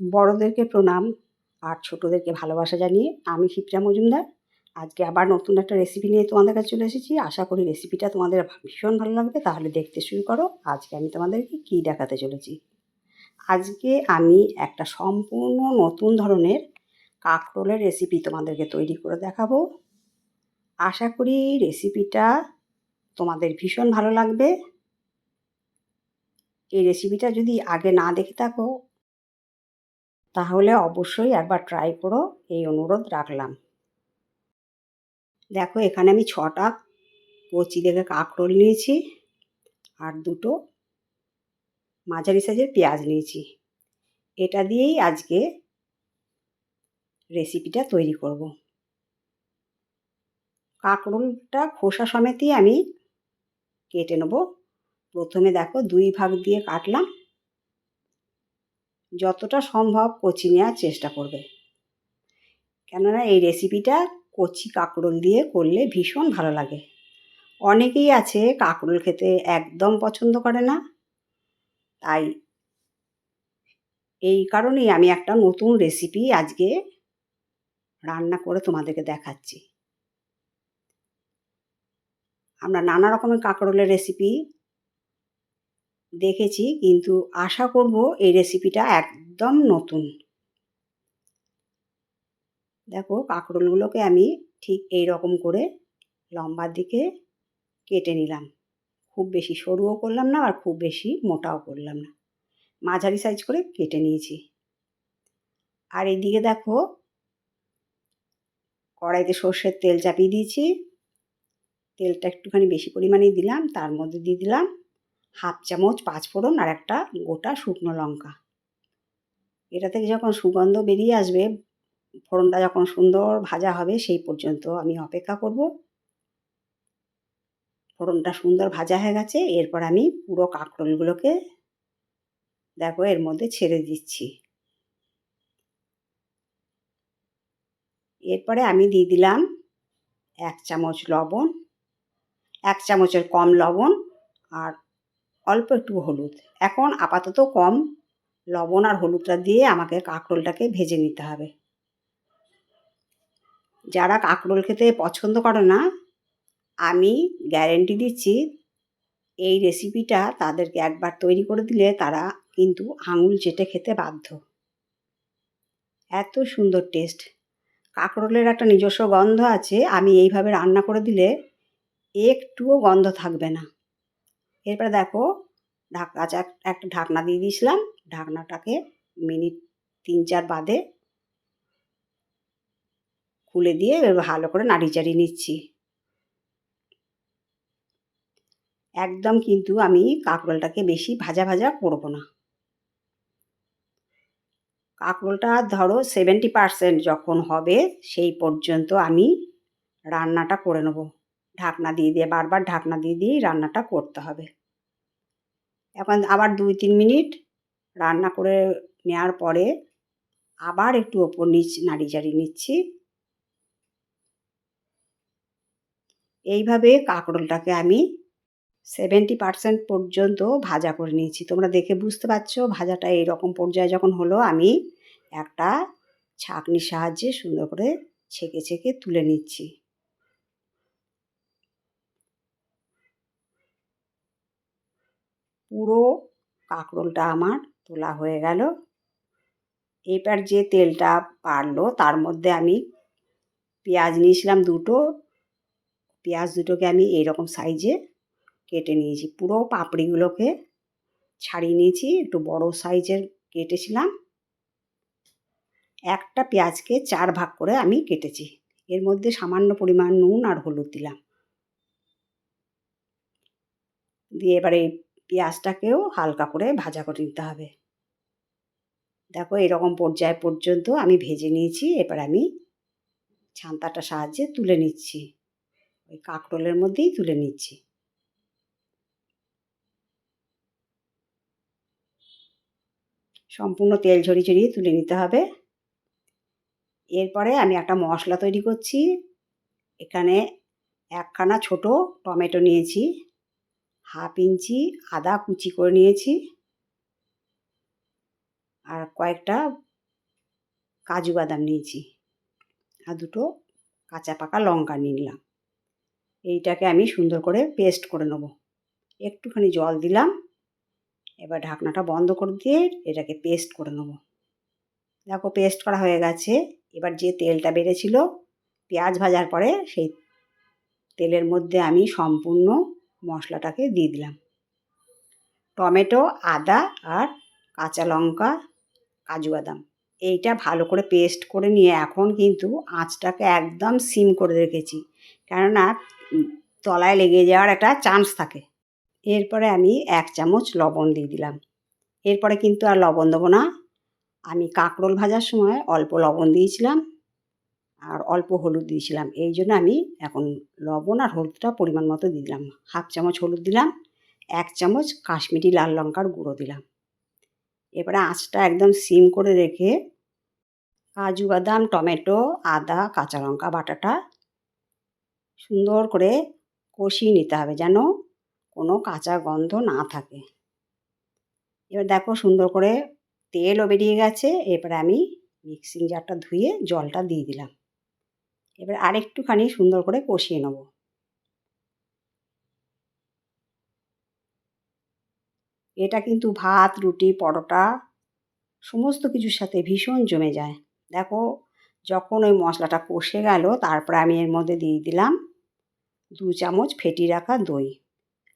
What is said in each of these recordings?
বড়দেরকে প্রণাম আর ছোটোদেরকে ভালোবাসা জানিয়ে আমি শিপ্রা মজুমদার। আজকে আবার নতুন একটা রেসিপি নিয়ে তোমাদের কাছে চলে এসেছি। আশা করি রেসিপিটা তোমাদের ভীষণ ভালো লাগবে। তাহলে দেখতে শুরু করো। আজকে আমি তোমাদেরকে কী দেখাতে চলেছি? আজকে আমি একটা সম্পূর্ণ নতুন ধরনের কাঁকরোলের রেসিপি তোমাদেরকে তৈরি করে দেখাবো। আশা করি রেসিপিটা তোমাদের ভীষণ ভালো লাগবে। এই রেসিপিটা যদি আগে না দেখে থাকো তাহলে অবশ্যই একবার ট্রাই করো, এই অনুরোধ রাখলাম। দেখো এখানে আমি ছটা কচি দেখে কাঁকরোল নিয়েছি আর দুটো মাঝারি সাইজের পেঁয়াজ নিয়েছি। এটা দিয়েই আজকে রেসিপিটা তৈরি করব। কাঁকরোলটা খোসা সমেতই আমি কেটে নেব। প্রথমে দেখো দুই ভাগ দিয়ে কাটলাম। যতটা সম্ভব কচি নেওয়ার চেষ্টা করবে। কেননা এই রেসিপিটা কচি কাঁকরোল দিয়ে করলে ভীষণ ভালো লাগে। অনেকেই আছে কাঁকরোল খেতে একদম পছন্দ করে না। তাই এই কারণেই আমি একটা নতুন রেসিপি আজকে রান্না করে তোমাদেরকে দেখাচ্ছি। আমরা নানা রকমের কাঁকরোলের রেসিপি দেখেছি, কিন্তু আশা করব এই রেসিপিটা একদম নতুন। দেখো, কাঁকরোলগুলোকে আমি ঠিক এই রকম করে লম্বার দিকে কেটে নিলাম। খুব বেশি সরুও করলাম না, আর খুব বেশি মোটাও করলাম না। মাঝারি সাইজ করে কেটে নিয়েছি। আর এইদিকে দেখো, কড়াইতে সর্ষের তেল চাপিয়ে দিয়েছি। তেলটা একটুখানি বেশি পরিমাণেই দিলাম, তার মধ্যে দিয়ে দিলাম হাফ চামচ পাঁচফোড়ন আর একটা গোটা শুকনো লঙ্কা। এটা থেকে যখন সুগন্ধ বেরিয়ে আসবে, ফোড়নটা যখন সুন্দর ভাজা হবে, সেই পর্যন্ত আমি অপেক্ষা করব। ফোড়নটা সুন্দর ভাজা হয়ে গেছে, এরপর আমি পুরো কাঁকরোলগুলোকে দেখো এর মধ্যে ছেড়ে দিচ্ছি। এরপরে আমি দিয়ে দিলাম এক চামচ লবণ, এক চামচের কম লবণ আর অল্প একটু হলুদ। এখন আপাতত কম লবণ আর হলুদটা দিয়ে আমাকে কাঁকরোলটাকে ভেজে নিতে হবে। যারা কাঁকরোল খেতে পছন্দ করে না, আমি গ্যারেন্টি দিচ্ছি এই রেসিপিটা তাদেরকে একবার তৈরি করে দিলে তারা কিন্তু আঙুল চেটে খেতে বাধ্য। এত সুন্দর টেস্ট। কাঁকরোলের একটা নিজস্ব গন্ধ আছে, আমি এইভাবে রান্না করে দিলে একটুও গন্ধ থাকবে না। এরপরে দেখো, ঢাকা একটা ঢাকনা দিয়ে দিয়েছিলাম। ঢাকনাটাকে মিনিট তিন, চার বাদে খুলে দিয়ে ভালো করে নাড়ি চাড়িয়ে নিচ্ছি। একদম কিন্তু আমি কাঁকরোলটাকে বেশি ভাজা ভাজা করব না। কাঁকরোলটা ধরো সেভেন্টি পারসেন্ট যখন হবে, সেই পর্যন্ত আমি রান্নাটা করে নেব। ঢাকনা দিয়ে দিয়ে, বারবার ঢাকনা দিয়ে দিয়েই রান্নাটা করতে হবে। এখন আবার দুই, তিন মিনিট রান্না করে নেওয়ার পরে আবার একটু ওপর নিচ নাড়ি চাড়ি নিচ্ছি। এইভাবে কাঁকরোলটাকে আমি সেভেন্টি পার্সেন্ট পর্যন্ত ভাজা করে নিয়েছি। তোমরা দেখে বুঝতে পারছ ভাজাটা এইরকম পর্যায়ে যখন হলো আমি একটা ছাঁকনির সাহায্যে সুন্দর করে ছেঁকে ছেঁকে তুলে নিচ্ছি। পুরো কাঁকরোলটা আমার তোলা হয়ে গেল। এবার যে তেলটা পারল, তার মধ্যে আমি পেঁয়াজ নিয়েছিলাম দুটো। পেঁয়াজ দুটোকে আমি এইরকম সাইজে কেটে নিয়েছি। পুরো পাপড়িগুলোকে ছাড়িয়ে নিয়েছি, একটু বড় সাইজের কেটেছিলাম। একটা পেঁয়াজকে চার ভাগ করে আমি কেটেছি। এর মধ্যে সামান্য পরিমাণ নুন আর হলুদ দিলাম। দিয়ে এবারে পেঁয়াজটাকেও হালকা করে ভাজা করে নিতে হবে। দেখো এরকম পর্যায় পর্যন্ত আমি ভেজে নিয়েছি, এবার আমি ছান্তাটা সাহায্যে তুলে নিচ্ছি। ওই কাঁকরোলের মধ্যেই তুলে নিচ্ছি। সম্পূর্ণ তেল ঝরিয়ে ঝরিয়ে তুলে নিতে হবে। এরপরে আমি একটা মশলা তৈরি করছি। এখানে একখানা ছোট টমেটো নিয়েছি। হাফ ইঞ্চি আদা কুচি করে নিয়েছি। আর কয়েকটা কাজু বাদাম নিয়েছি। আর দুটো কাঁচা পাকা লঙ্কা নিয়ে নিলাম। এইটাকে আমি সুন্দর করে পেস্ট করে নেব। একটুখানি জল দিলাম। এবার ঢাকনাটা বন্ধ করে দিয়ে এটাকে পেস্ট করে নেব। দেখো পেস্ট করা হয়ে গেছে। এবার যে তেলটা বেড়েছিল, পেঁয়াজ ভাজার পরে সেই তেলের মধ্যে আমি সম্পূর্ণ মশলাটাকে দিয়ে দিলাম। টমেটো, আদা আর কাঁচা লঙ্কা, কাজু বাদাম, এইটা ভালো করে পেস্ট করে নিয়ে এখন কিন্তু আঁচটাকে একদম সিম করে রেখেছি। কেননা তলায় লেগে যাওয়ার একটা চান্স থাকে। এরপরে আমি এক চামচ লবণ দিয়ে দিলাম। এরপরে কিন্তু আর লবণ দেবো না। আমি কাঁকরোল ভাজার সময় অল্প লবণ দিয়েছিলাম। আর অল্প হলুদ দিয়েছিলাম। এই জন্য আমি এখন লবণ আর হলুদটা পরিমাণ মতো দিলাম। হাফ চামচ হলুদ দিলাম, এক চামচ কাশ্মীরি লাল লঙ্কার গুঁড়ো দিলাম। এবারে আঁচটা একদম সিম করে রেখে কাজু বাদাম, টমেটো, আদা, কাঁচা লঙ্কা, বাটাটা সুন্দর করে কষিয়ে নিতে হবে যেন কোনো কাঁচা গন্ধ না থাকে। এবার দেখো সুন্দর করে তেলও বেরিয়ে গেছে। এরপরে আমি মিক্সিং জারটা ধুয়ে জলটা দিয়ে দিলাম। এবার আরেকটুখানি সুন্দর করে কষিয়ে নেব। এটা কিন্তু ভাত, রুটি, পরোটা, সমস্ত কিছুর সাথে ভীষণ জমে যায়। দেখো, যখন ওই মশলাটা কষে গেল, তারপরে আমি এর মধ্যে দিয়ে দিলাম দু চামচ ফেটিয়ে রাখা দই।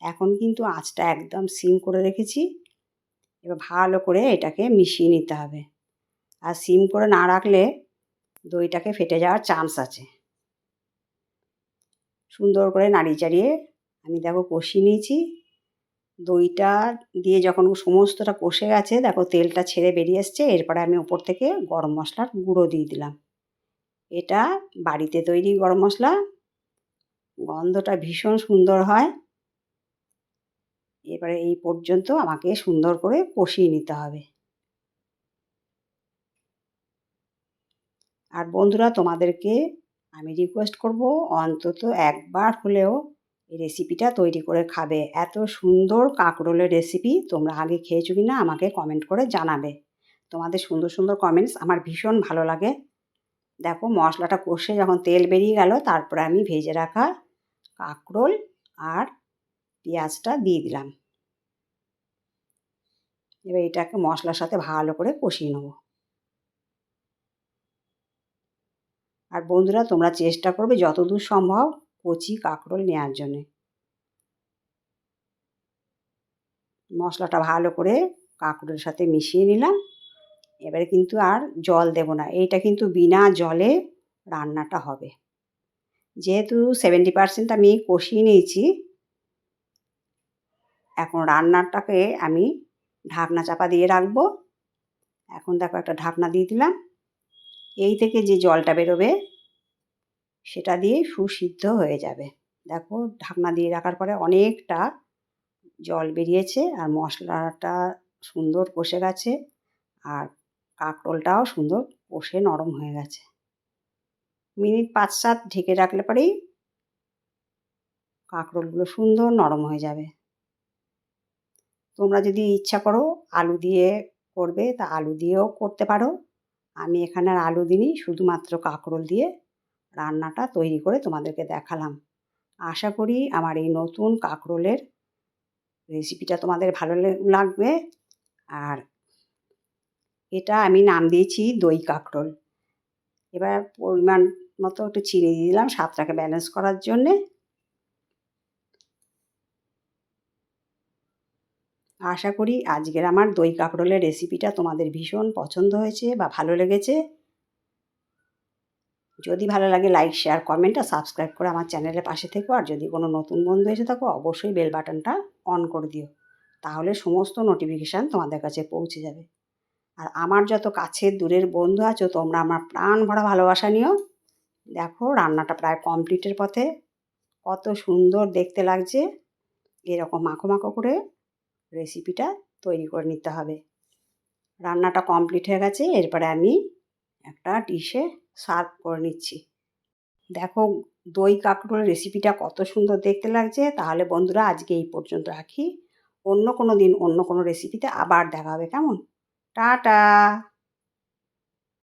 এখন কিন্তু আঁচটা একদম সিম করে রেখেছি। এবার ভালো করে এটাকে মিশিয়ে নিতে হবে। আর সিম করে না রাখলে দইটাকে ফেটে যাওয়ার চান্স আছে। সুন্দর করে নাড়িয়ে চাড়িয়ে আমি দেখো কষিয়ে নিয়েছি। দইটা দিয়ে যখন সমস্তটা কষে গেছে, দেখো তেলটা ছেড়ে বেরিয়ে এসছে, এরপরে আমি ওপর থেকে গরম মশলার গুঁড়ো দিয়ে দিলাম। এটা বাড়িতে তৈরি গরম মশলা, গন্ধটা ভীষণ সুন্দর হয়। এবারে এই পর্যন্ত আমাকে সুন্দর করে কষিয়ে নিতে হবে। আর বন্ধুরা, তোমাদেরকে আমি রিকোয়েস্ট করব, অন্তত একবার হলেও এই রেসিপিটা তৈরি করে খাবে। এত সুন্দর কাঁকরোলের রেসিপি তোমরা আগে খেয়েছো কি না আমাকে কমেন্ট করে জানাবে। তোমাদের সুন্দর সুন্দর কমেন্টস আমার ভীষণ ভালো লাগে। দেখো, মশলাটা কষে যখন তেল বেরিয়ে গেল, তারপরে আমি ভেজে রাখা কাঁকরোল আর পেঁয়াজটা দিয়ে দিলাম। এবার এটাকে মশলার সাথে ভালো করে কষিয়ে নেব। আর বন্ধুরা, তোমরা চেষ্টা করবে যতদূর সম্ভব কচি কাঁকরোল নেওয়ার জন্যে। মশলাটা ভালো করে কাঁকরোলের সাথে মিশিয়ে নিলাম। এবারে কিন্তু আর জল দেব না। এইটা কিন্তু বিনা জলে রান্নাটা হবে। যেহেতু সেভেন্টি পারসেন্ট আমি কষিয়ে নিয়েছি, এখন রান্নাটাকে আমি ঢাকনা চাপা দিয়ে রাখব। এখন দেখো একটা ঢাকনা দিয়ে দিলাম। এই থেকে যে জলটা বেরোবে, সেটা দিয়ে সুসিদ্ধ হয়ে যাবে। দেখো, ঢাকনা দিয়ে রাখার পরে অনেকটা জল বেরিয়েছে আর মশলাটা সুন্দর কষে গেছে আর কাঁকরোলটাও সুন্দর কষে নরম হয়ে গেছে। মিনিট পাঁচ সাত ঢেকে রাখলে পরেই কাঁকরোলগুলো সুন্দর নরম হয়ে যাবে। তোমরা যদি ইচ্ছা করো আলু দিয়ে করবে, তা আলু দিয়েও করতে পারো। আমি এখানে আলু দিইনি, শুধুমাত্র কাঁকরোল দিয়ে রান্নাটা তৈরি করে তোমাদেরকে দেখালাম। আশা করি আমার এই নতুন কাঁকরোলের রেসিপিটা তোমাদের ভালো লাগবে। আর এটা আমি নাম দিয়েছি দই কাঁকরোল। এবার পরিমাণ মতো একটু চিনি দিয়ে দিলাম স্বাদটাকে ব্যালেন্স করার জন্যে। আশা করি আজকের আমার দই কাঁকরোলের রেসিপিটা তোমাদের ভীষণ পছন্দ হয়েছে বা ভালো লেগেছে। যদি ভালো লাগে লাইক শেয়ার কমেন্ট আর সাবস্ক্রাইব করে আমার চ্যানেলের পাশে থেকো। আর যদি কোনো নতুন বন্ধু এসে থাকো, অবশ্যই বেল বাটনটা অন করে দিও। তাহলে সমস্ত নোটিফিকেশান তোমাদের কাছে পৌঁছে যাবে। আর আমার যত কাছের দূরের বন্ধু আছো, তোমরা আমার প্রাণ ভরা ভালোবাসা নিও। দেখো, রান্নাটা প্রায় কমপ্লিটের পথে। কত সুন্দর দেখতে লাগছে। এরকম মাখো মাখো করে রেসিপিটা তৈরি করে নিতে হবে। রান্নাটা কমপ্লিট হয়ে গেছে, এরপরে আমি একটা ডিশে সার্ভ করে নিচ্ছি। দেখো, দই কাঁকড়োর রেসিপিটা কত সুন্দর দেখতে লাগছে। তাহলে বন্ধুরা, আজকে এই পর্যন্ত রাখি। অন্য কোনো দিন অন্য কোনো রেসিপিতে আবার দেখা হবে। কেমন? টাটা!